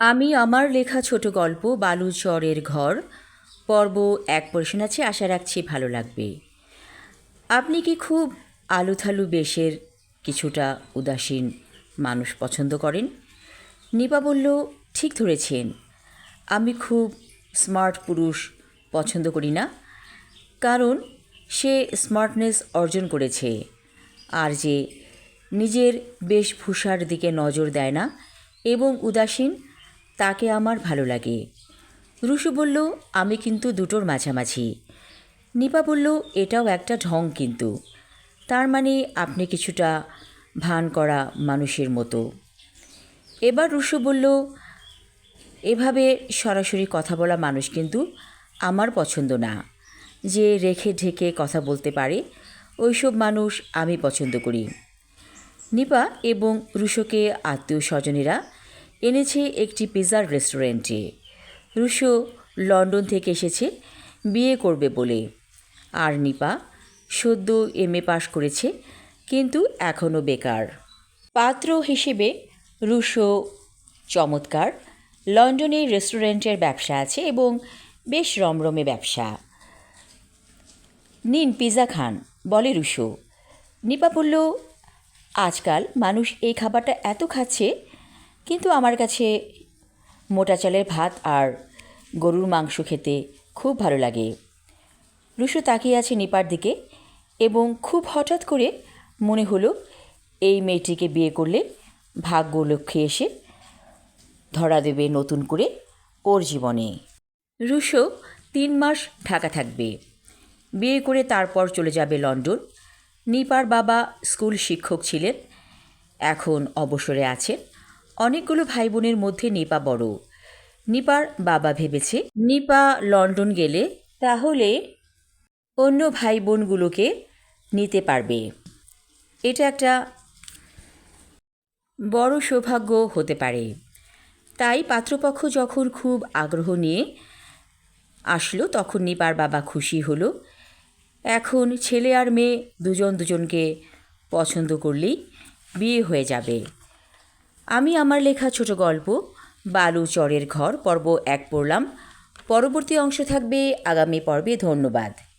আমি আমার লেখা ছোট গল্প বালুচরের ঘর। পর্ব এক পোর্শন আছে, আশা রাখছি ভালো লাগবে। আপনি কি খুব আলুথালু বেশের কিছুটা উদাসীন মানুষ পছন্দ করেন? নিপা বলল, ঠিক ধরেছেন। আমি খুব স্মার্ট পুরুষ পছন্দ করি না। কারণ সে স্মার্টনেস অর্জন করেছে। আর যে নিজের বেশভূষার দিকে নজর দেয় না এবং উদাসীন তাকে আমার ভালো লাগে। রুশু বলল, আমি কিন্তু দুটোর মাঝামাঝি। নিপা বলল, এটাও একটা ঢং কিন্তু। তার মানে আপনি কিছুটা ভান করা মানুষের মতো। এবার রুশু বলল, এভাবে সরাসরি কথা বলা মানুষ কিন্তু আমার পছন্দ না। যে রেখে ঢেকে কথা বলতে পারে, ওইসব মানুষ আমি পছন্দ করি। নিপা এবং রুশোকে আত্মীয় স্বজনেরা এনেছে একটি পিৎজার রেস্টুরেন্টে। রুশো লন্ডন থেকে এসেছে, বিয়ে করবে বলে। আর নিপা সদ্য এম এ পাশ করেছে, কিন্তু এখনও বেকার। পাত্র হিসেবে রুশো চমৎকার, লন্ডনে রেস্টুরেন্টের ব্যবসা আছে এবং বেশ রমরমে ব্যবসা। নিন পিৎজা খান, বলে রুশো। নিপা বলল, আজকাল মানুষ এই খাবারটা এত খাচ্ছে কিন্তু আমার কাছে মোটা চালের ভাত আর গরুর মাংস খেতে খুব ভালো লাগে। রুশো তাকিয়ে আছে নিপার দিকে এবং খুব হঠাৎ করে মনে হলো, এই মেয়েটিকে বিয়ে করলে ভাগ্য লক্ষ্যে এসে ধরা দেবে নতুন করে ওর জীবনে। রুশো তিন মাস ঢাকা থাকবে। বিয়ে করে তারপর চলে যাবে লন্ডন। নিপার বাবা স্কুল শিক্ষক ছিলেন, এখন অবসরে আছেন। অনেকগুলো ভাই বোনের মধ্যে নিপা বড়। নিপার বাবা ভেবেছে, নিপা লন্ডন গেলে তাহলে অন্য ভাই বোনগুলোকে নিতে পারবে। এটা একটা বড় সৌভাগ্য হতে পারে। তাই পাত্রপক্ষ যখন খুব আগ্রহ নিয়ে আসলো, তখন নিপার বাবা খুশি হলো। এখন ছেলে আর মেয়ে দুজন দুজনকে পছন্দ করলেই বিয়ে হয়ে যাবে। আমি আমার লেখা ছোট গল্প, বালু চরের ঘর, পর্ব এক পড়লাম। পরবর্তী অংশ থাকবে আগামী পর্বে, ধন্যবাদ।